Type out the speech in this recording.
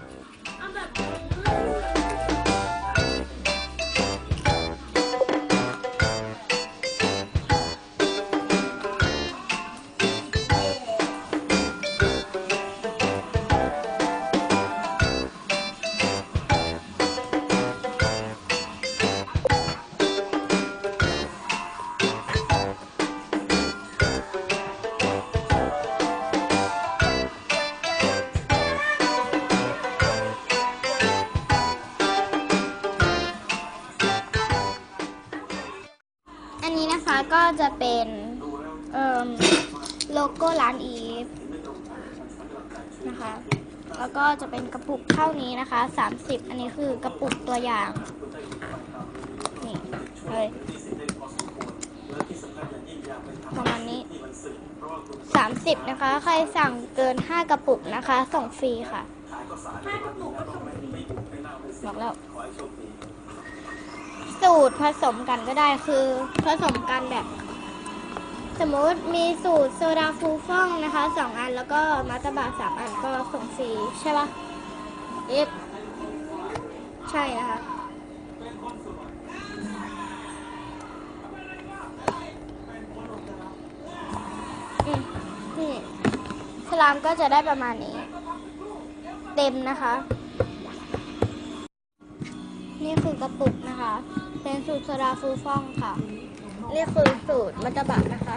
Okay. นนี้นะคะก็จะเป็นเอ่มโลโก้ร้านอีฟนะคะ แล้วก็จะเป็นกระปุกเท่านี้นะคะ 30 อันนี้คือกระปุกตัวอย่าง นี่เลยประมาณนี้ 30 นะคะ ใครสั่งเกิน 5 กระปุกนะคะ ส่งฟรีค่ะบอกแล้ว สูตรผสมกันก็ได้คือผสมกันแบบ สมมติมีสูตรโซดาฟูฟ่องนะคะสองอันแล้วก็มัตตบะสามอันก็ส่งฟรีใช่ปะเอฟใช่นะคะนี่สลามก็จะได้ประมาณนี้ เต็มนะคะ นี่คือกระปุกนะคะ เป็นสูตรโซดาฟูฟ่องค่ะ นี่คือสูตรมัตตบะนะคะ